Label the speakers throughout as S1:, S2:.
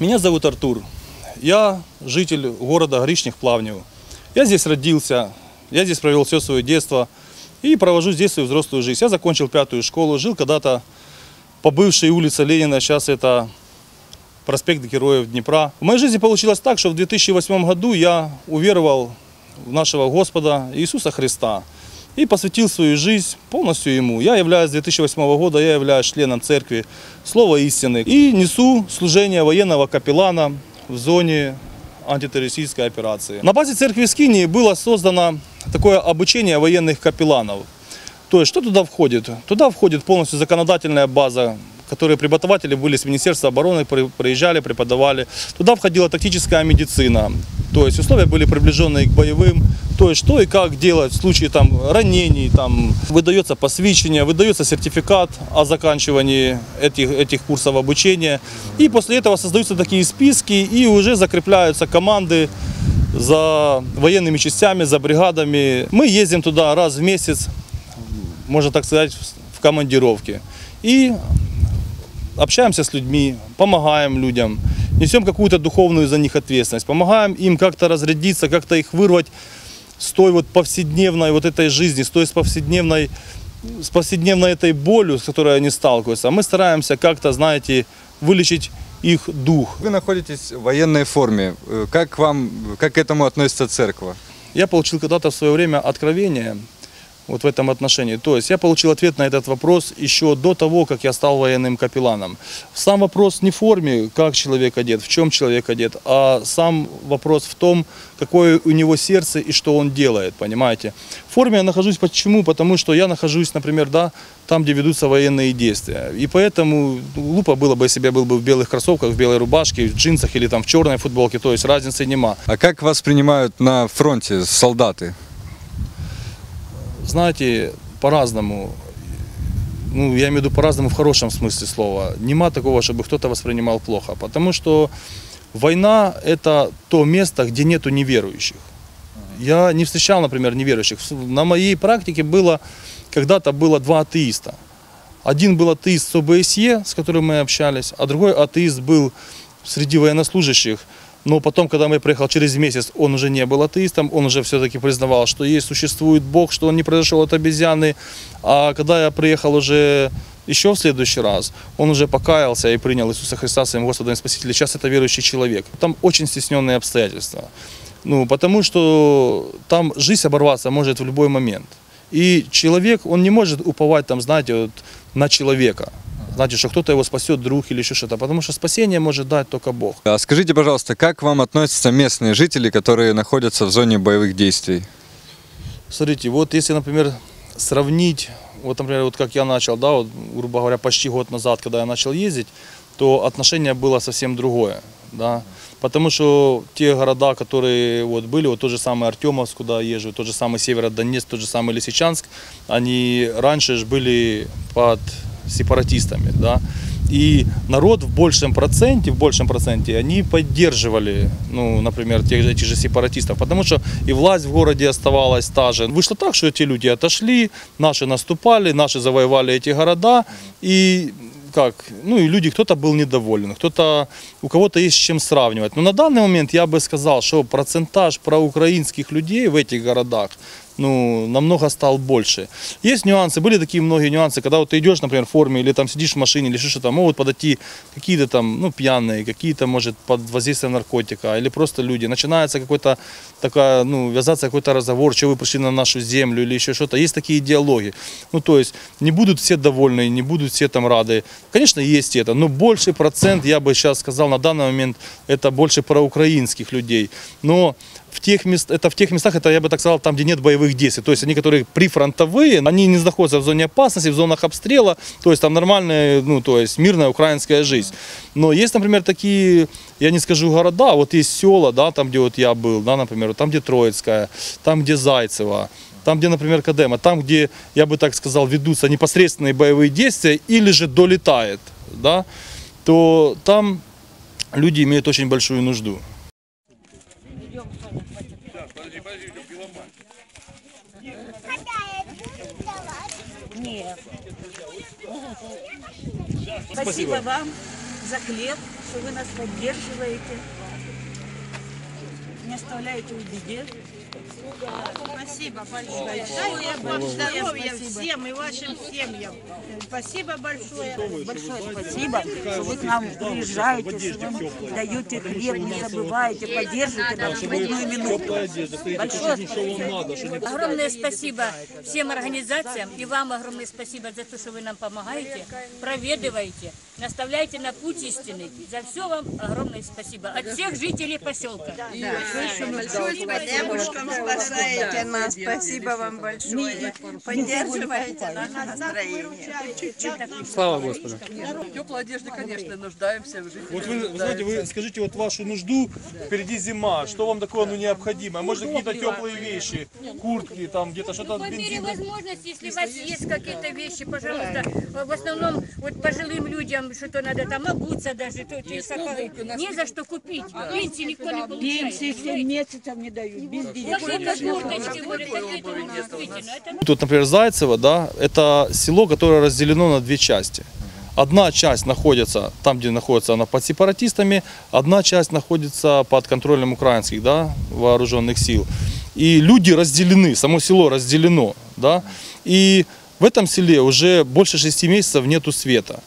S1: Меня зовут Артур. Я житель города Горичных Плавнев. Я здесь родился, я здесь провел все свое детство и провожу здесь свою взрослую жизнь. Я закончил пятую школу, жил когда-то по бывшей улице Ленина, сейчас это проспект Героев Днепра. В моей жизни получилось так, что в 2008 году я уверовал в нашего Господа Иисуса Христа и посвятил свою жизнь полностью Ему. Я являюсь с 2008 года, я являюсь членом церкви Слова истины и несу служение военного капеллана в зоне антитеррористической операции. На базе церкви Скинии было создано такое обучение военных капелланов. То есть, что туда входит? Туда входит полностью законодательная база, которые преподаватели были с Министерства обороны, при- приезжали, преподавали. Туда входила тактическая медицина, то есть условия были приближенные к боевым, то есть что и как делать в случае там, ранений, там, выдается посвящение, выдается сертификат о заканчивании этих, этих курсов обучения. И после этого создаются такие списки и уже закрепляются команды за военными частями, за бригадами. Мы ездим туда раз в месяц, можно так сказать, в командировке. И общаемся с людьми, помогаем людям, несем какую-то духовную за них ответственность, помогаем им как-то разрядиться, как-то их вырвать с той вот повседневной вот этой жизни, с той с повседневной, с повседневной этой болью, с которой они сталкиваются. А мы стараемся как-то, знаете, вылечить их дух.
S2: Вы находитесь в военной форме. Э, Как вам, как к этому относится церковь?
S1: Я получил когда-то в свое время откровение вот в этом отношении. То есть я получил ответ на этот вопрос еще до того, как я стал военным капелланом. Сам вопрос не в форме, как человек одет, в чем человек одет, а сам вопрос в том, какое у него сердце и что он делает, понимаете. В форме я нахожусь почему? Потому что я нахожусь, например, да, там, где ведутся военные действия. И поэтому ну, глупо было бы, если бы я был бы в белых кроссовках, в белой рубашке, в джинсах или там в черной футболке, то есть разницы нема.
S2: А как вас принимают на фронте солдаты?
S1: Знаете, по-разному. Ну, я имею в виду по-разному в хорошем смысле слова. Нема такого, чтобы кто-то воспринимал плохо. Потому что война – это то место, где нету неверующих. Я не встречал, например, неверующих. На моей практике было, когда-то было два атеиста. Один был атеист с ОБСЕ, с которым мы общались, а другой атеист был среди военнослужащих. Но потом, когда я приехал через месяц, он уже не был атеистом, он уже все-таки признавал, что есть, существует Бог, что он не произошел от обезьяны. А когда я приехал уже еще в следующий раз, он уже покаялся и принял Иисуса Христа своим Господом и Спасителем. Сейчас это верующий человек. Там очень стесненные обстоятельства. Ну, потому что там жизнь оборваться может в любой момент. И человек, он не может уповать, там, знаете, вот, на человека. Знаете, что кто-то его спасет, друг или еще что-то. Потому что спасение может дать только Бог.
S2: А скажите, пожалуйста, как к вам относятся местные жители, которые находятся в зоне боевых действий?
S1: Смотрите, вот если, например, сравнить, вот, например, вот как я начал, да, вот, грубо говоря, почти год назад, когда я начал ездить, то отношение было совсем другое, да, потому что те города, которые вот были, вот тот же самый Артемовск, куда я езжу, тот же самый Северодонецк, тот же самый Лисичанск, они раньше же были под сепаратистами, да, и народ в большем проценте, в большем проценте, они поддерживали, ну, например, тех же, этих же сепаратистов, потому что и власть в городе оставалась та же. Вышло так, что эти люди отошли, наши наступали, наши завоевали эти города, и как, ну и люди, кто-то был недоволен, кто-то, у кого-то есть с чем сравнивать. Но на данный момент я бы сказал, что процентаж проукраинских людей в этих городах, ну, намного стал больше. Есть нюансы, были такие многие нюансы, когда вот ты идешь, например, в форме, или там сидишь в машине, или что-то, могут подойти какие-то там, ну, пьяные, какие-то, может, под воздействием наркотика, или просто люди. Начинается какой-то такая, ну, вязаться какой-то разговор, что вы пришли на нашу землю, или еще что-то. Есть такие диалоги. Ну, то есть, не будут все довольны, не будут все там рады. Конечно, есть это, но больший процент, я бы сейчас сказал, на данный момент, это больше проукраинских людей. Но в тех мест, это в тех местах, это я бы так сказал, там, где нет боевых действий. То есть они, которые прифронтовые, они не находятся в зоне опасности, в зонах обстрела, то есть там нормальная, ну, то есть мирная украинская жизнь. Но есть, например, такие, я не скажу города, вот есть села, да, там, где вот я был, да, например, там, где Троицкая, там, где Зайцево, там, где, например, Кадема, там, где, я бы так сказал, ведутся непосредственные боевые действия или же долетает, да, то там люди имеют очень большую нужду.
S3: Нет. Спасибо вам за хлеб, что вы нас поддерживаете, не оставляете в беде.
S4: Спасибо большое. Дай вам здоровья всем и вашим семьям. Спасибо большое.
S3: Большое спасибо, что вы к нам приезжаете, что вы даете хлеб, не забываете, поддерживаете нас в трудную минуту. Большое спасибо.
S5: Огромное спасибо всем организациям и вам огромное спасибо за то, что вы нам помогаете, проведываете, наставляете на путь истины. За все вам огромное спасибо. От всех жителей поселка.
S4: Девушкам спасаете нас. Спасибо вам большое. Поддерживаете наше настроение.
S6: Слава Господу.
S7: Теплой одежде, конечно, нуждаемся в жизни.
S1: Вот вы, вы знаете, вы скажите вот вашу нужду, впереди зима, что вам такое ну, необходимо? Может какие-то теплые вещи, куртки, там где-то что-то
S5: По мере возможности, если у вас есть какие-то вещи, пожалуйста, в основном вот пожилым людям что-то надо там обуться даже, то, то есть, не за что купить. Пенсии никто не получает.
S3: Пенсии 7 месяцев не дают, без денег.
S1: Тут, например, Зайцево, да, это село, которое разделено на две части. Одна часть находится там, где находится она под сепаратистами, одна часть находится под контролем украинских да, вооруженных сил. И люди разделены, само село разделено. Да, и в этом селе уже больше шести месяцев нету света.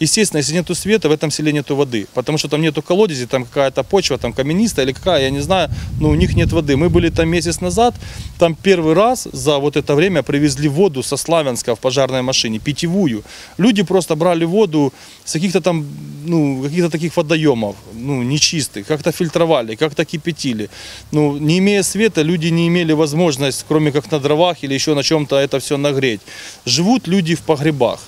S1: Естественно, если нету света, в этом селе нету воды, потому что там нету колодези, там какая-то почва, там каменистая или какая, я не знаю, но у них нет воды. Мы были там месяц назад, там первый раз за вот это время привезли воду со Славянска в пожарной машине, питьевую. Люди просто брали воду с каких-то там, ну, каких-то таких водоемов, ну, нечистых, как-то фильтровали, как-то кипятили. Ну, не имея света, люди не имели возможность, кроме как на дровах или еще на чем-то это все нагреть. Живут люди в погребах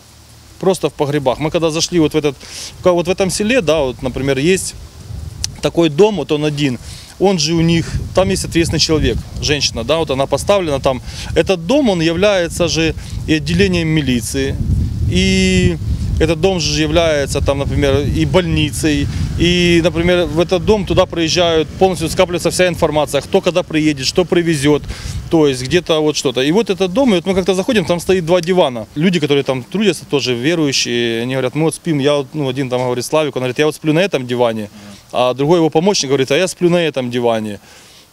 S1: просто в погребах. Мы когда зашли вот в этот, вот в этом селе, да, вот, например, есть такой дом, вот он один, он же у них, там есть ответственный человек, женщина, да, вот она поставлена там. Этот дом, он является же и отделением милиции, и этот дом же является там, например, и больницей, и, например, в этот дом туда приезжают, полностью скапливается вся информация, кто когда приедет, что привезет, то есть где-то вот что-то. И вот этот дом, и вот мы как-то заходим, там стоит два дивана. Люди, которые там трудятся, тоже верующие, они говорят, мы вот спим, я вот, ну, один там говорит Славик, он говорит, я вот сплю на этом диване, а другой его помощник говорит, а я сплю на этом диване.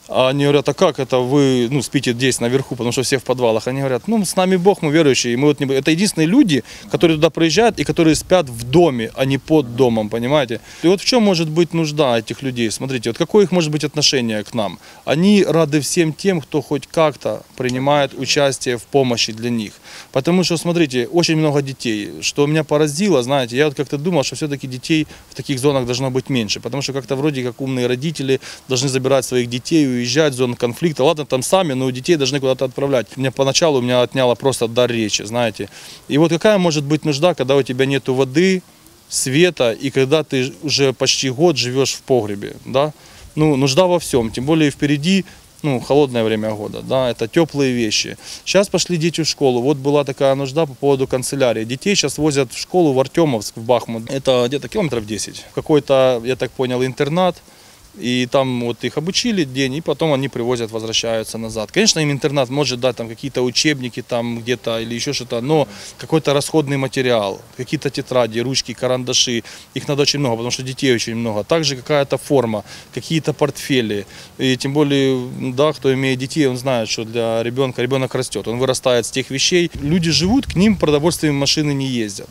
S1: А они говорят, а как это вы ну, спите здесь наверху, потому что все в подвалах? Они говорят, ну с нами Бог, мы верующие. И мы вот не... Это единственные люди, которые туда приезжают и которые спят в доме, а не под домом, понимаете? И вот в чем может быть нужда этих людей? Смотрите, вот какое их может быть отношение к нам? Они рады всем тем, кто хоть как-то принимает участие в помощи для них. Потому что, смотрите, очень много детей. Что меня поразило, знаете, я вот как-то думал, что все-таки детей в таких зонах должно быть меньше. Потому что как-то вроде как умные родители должны забирать своих детей, уезжать в зону конфликта. Ладно, там сами, но детей должны куда-то отправлять. Меня поначалу меня отняло просто дар речи, знаете. И вот какая может быть нужда, когда у тебя нету воды, света, и когда ты уже почти год живешь в погребе, да? Ну, нужда во всем, тем более впереди ну, холодное время года, да, это теплые вещи. Сейчас пошли дети в школу, вот была такая нужда по поводу канцелярии. Детей сейчас возят в школу в Артемовск, в Бахмут, это где-то километров 10. Какой-то, я так понял, интернат, и там вот их обучили день, и потом они привозят, возвращаются назад. Конечно, им интернат может дать там какие-то учебники там где-то или еще что-то, но какой-то расходный материал, какие-то тетради, ручки, карандаши, их надо очень много, потому что детей очень много. Также какая-то форма, какие-то портфели. И тем более, да, кто имеет детей, он знает, что для ребенка, ребенок растет, он вырастает с тех вещей. Люди живут, к ним продовольственные машины не ездят.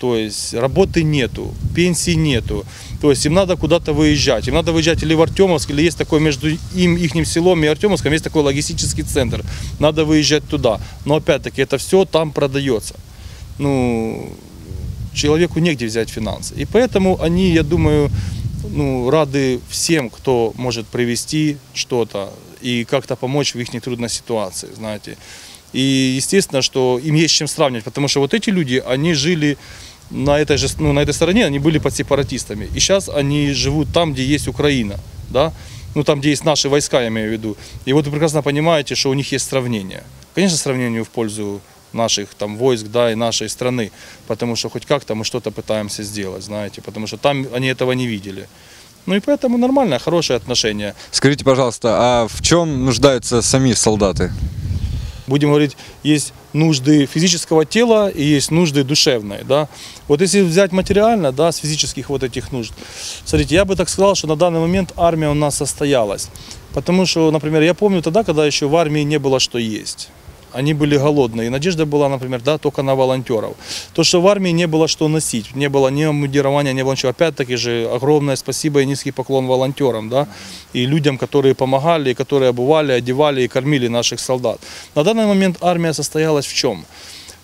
S1: То есть работы нету, пенсии нету. То есть им надо куда-то выезжать. Им надо выезжать или в Артемовск, или есть такой между им, их селом и Артемовском, есть такой логистический центр. Надо выезжать туда. Но опять-таки это все там продается. Ну, человеку негде взять финансы. И поэтому они, я думаю, ну, рады всем, кто может привести что-то и как-то помочь в их трудной ситуации, знаете. И естественно, что им есть чем сравнивать, потому что вот эти люди, они жили на этой, же, ну, на этой стороне, они были под сепаратистами. И сейчас они живут там, где есть Украина, да, ну там, где есть наши войска, я имею в виду. И вот вы прекрасно понимаете, что у них есть сравнение. Конечно, сравнение в пользу наших там войск, да, и нашей страны, потому что хоть как-то мы что-то пытаемся сделать, знаете, потому что там они этого не видели. Ну и поэтому нормальное, хорошее отношение.
S2: Скажите, пожалуйста, а в чем нуждаются сами солдаты?
S1: Будем говорить, есть нужды физического тела и есть нужды душевные, да. Вот если взять материально, да, с физических вот этих нужд, смотрите, я бы так сказал, что на данный момент армия у нас состоялась. Потому что, например, я помню тогда, когда еще в армии не было что есть. Они были голодные. И надежда была, например, да, только на волонтеров. То, что в армии не было что носить, не было ни мундирования, не было ничего. Опять-таки же огромное спасибо и низкий поклон волонтерам, да, и людям, которые помогали, которые обували, одевали и кормили наших солдат. На данный момент армия состоялась в чем?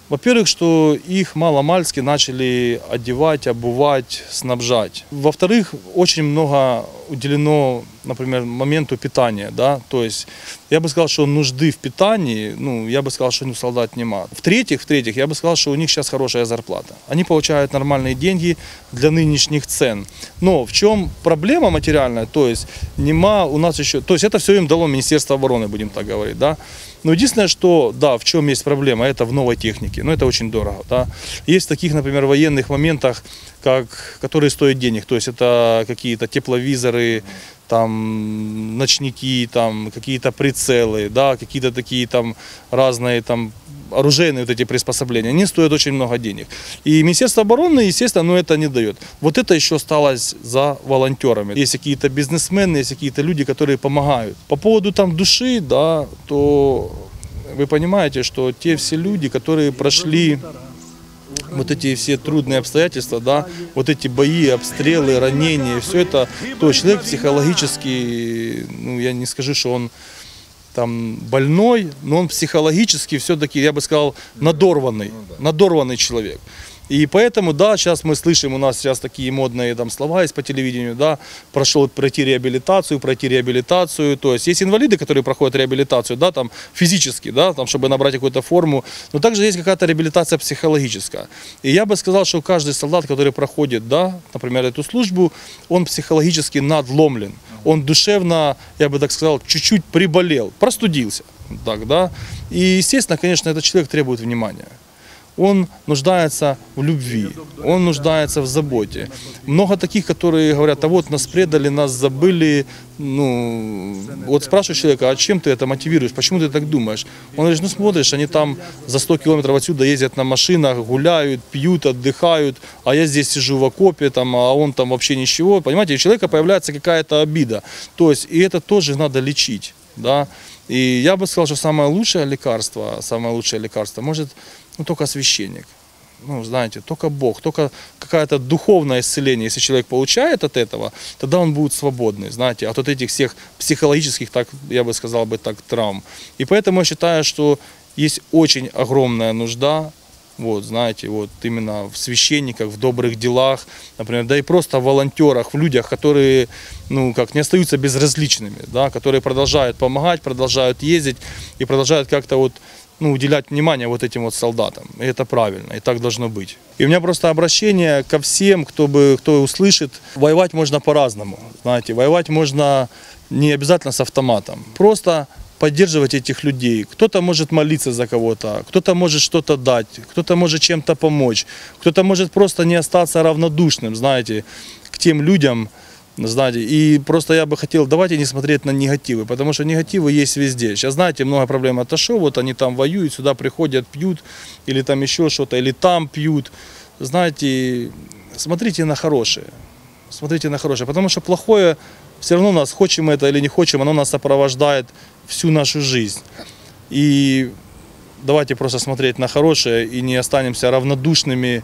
S1: Во-первых, что их мало-мальски начали одевать, обувать, снабжать. Во-вторых, очень много уделено, например, моменту питания, да, то есть я бы сказал, что нужды в питании, ну, я бы сказал, что у солдат нема. В-третьих, в-третьих, я бы сказал, что у них сейчас хорошая зарплата. Они получают нормальные деньги для нынешних цен. Но в чем проблема материальная, то есть нема у нас еще, то есть это все им дало Министерство обороны, будем так говорить, да. Но единственное, что, да, в чем есть проблема, это в новой технике. Но это очень дорого, да. Есть таких, например, военных моментах, как, которые стоят денег. То есть это какие-то тепловизоры, там ночники, там какие-то прицелы, да, какие-то такие там разные там оружейные вот эти приспособления, они стоят очень много денег. И Министерство обороны, естественно, ну, это не дает. Вот это еще осталось за волонтерами. Есть какие-то бизнесмены, есть какие-то люди, которые помогают. По поводу там души, да, то вы понимаете, что те все люди, которые прошли вот эти все трудные обстоятельства, да, вот эти бои, обстрелы, ранения, все это, то человек психологически, ну, я не скажу, что он там больной, но он психологически все-таки, я бы сказал, надорванный, надорванный человек. И поэтому, да, сейчас мы слышим, у нас сейчас такие модные там слова есть по телевидению, да, прошел пройти реабилитацию, пройти реабилитацию. То есть есть инвалиды, которые проходят реабилитацию, да, там физически, да, там, чтобы набрать какую-то форму, но также есть какая-то реабилитация психологическая. И я бы сказал, что каждый солдат, который проходит, да, например, эту службу, он психологически надломлен. Он душевно, я бы так сказал, чуть-чуть приболел, простудился. Так, да? И, естественно, конечно, этот человек требует внимания он нуждается в любви, он нуждается в заботе. Много таких, которые говорят, а вот нас предали, нас забыли. Ну, вот спрашиваешь человека, а чем ты это мотивируешь, почему ты так думаешь? Он говорит, ну смотришь, они там за 100 километров отсюда ездят на машинах, гуляют, пьют, отдыхают, а я здесь сижу в окопе, там, а он там вообще ничего. Понимаете, у человека появляется какая-то обида. То есть, и это тоже надо лечить. Да? И я бы сказал, что самое лучшее лекарство, самое лучшее лекарство может ну, только священник. Ну, знаете, только Бог, только какое-то духовное исцеление, если человек получает от этого, тогда он будет свободный, знаете, от вот этих всех психологических, так, я бы сказал бы так, травм. И поэтому я считаю, что есть очень огромная нужда вот, знаете, вот именно в священниках, в добрых делах, например, да и просто в волонтерах, в людях, которые, ну, как не остаются безразличными, да, которые продолжают помогать, продолжают ездить и продолжают как-то вот ну, уделять внимание вот этим вот солдатам. И это правильно, и так должно быть. И у меня просто обращение ко всем, кто, бы, кто услышит, воевать можно по-разному. Знаете, воевать можно не обязательно с автоматом. Просто поддерживать этих людей. Кто-то может молиться за кого-то, кто-то может что-то дать, кто-то может чем-то помочь, кто-то может просто не остаться равнодушным, знаете, к тем людям, знаете, и просто я бы хотел, давайте не смотреть на негативы, потому что негативы есть везде. Сейчас, знаете, много проблем отошло, вот они там воюют, сюда приходят, пьют, или там еще что-то, или там пьют. Знаете, смотрите на хорошее, смотрите на хорошее, потому что плохое все равно нас, хочем это или не хочем, оно нас сопровождает всю нашу жизнь. И давайте просто смотреть на хорошее и не останемся равнодушными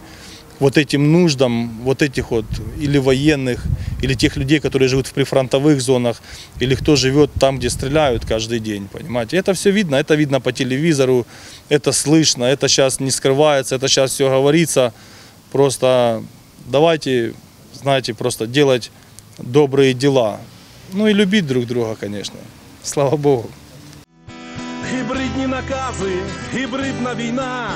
S1: вот этим нуждам, вот этих вот или военных, или тех людей, которые живут в прифронтовых зонах, или кто живет там, где стреляют каждый день, понимаете. Это все видно, это видно по телевизору, это слышно, это сейчас не скрывается, это сейчас все говорится. Просто давайте, знаете, просто делать добрые дела. Ну и любить друг друга, конечно. Слава Богу.
S8: Гібридні накази, гібридна війна.